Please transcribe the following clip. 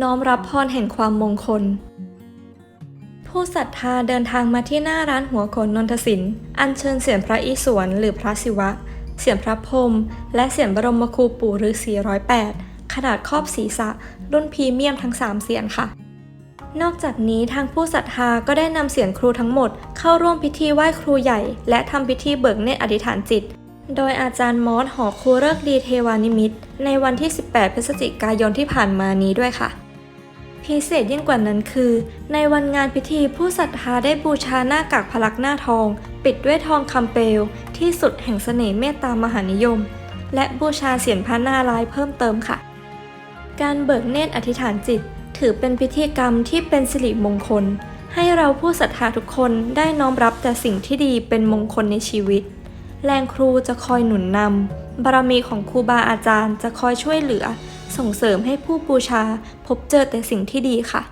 น้อมรับพรแห่งความมงคล ผู้ศรัทธาเดินทางมาที่หน้าร้านหัวโขนนนทศิลป์อัญเชิญเสียงพระอิศวรหรือพระศิวะ เสียงพระพรมและเสียงบรมครูปู่ฤาษีร้อยแปดขนาดครอบศีรษะ รุ่นพรีเมียมทั้ง 3 เสียงค่ะ นอกจากนี้ทางผู้ศรัทธาก็ได้นำเสียงครูทั้งหมด เข้าร่วมพิธีไหว้ครูใหญ่ และทำพิธีเบิกเนตรอธิษฐานจิต โดยอาจารย์มอสหอครูเลิกดีเทวานิมิต ในวันที่ 18 พฤศจิกายนที่ผ่านมานี้ด้วยค่ะ พิเศษยิ่งกว่านั้นคือ ในวันงานพิธีผู้ศรัทธาได้บูชาหน้ากากพลักหน้าทอง ปิดด้วยทองคำเปลว ที่สุดแห่งเสน่ห์เมตตามหานิยม และบูชาเสียนพระนาลายเพิ่มเติมค่ะ การเบิกเนตรอธิษฐานจิต ถือเป็นพิธีกรรมที่เป็นสิริมงคล ให้เราผู้ศรัทธาทุกคนได้น้อมรับแต่สิ่งที่ดีเป็นมงคลในชีวิต แรงครูจะคอยหนุนนำบารมีของครูบาอาจารย์จะคอยช่วยเหลือ ส่งเสริมให้ผู้บูชาพบเจอแต่สิ่งที่ดีค่ะ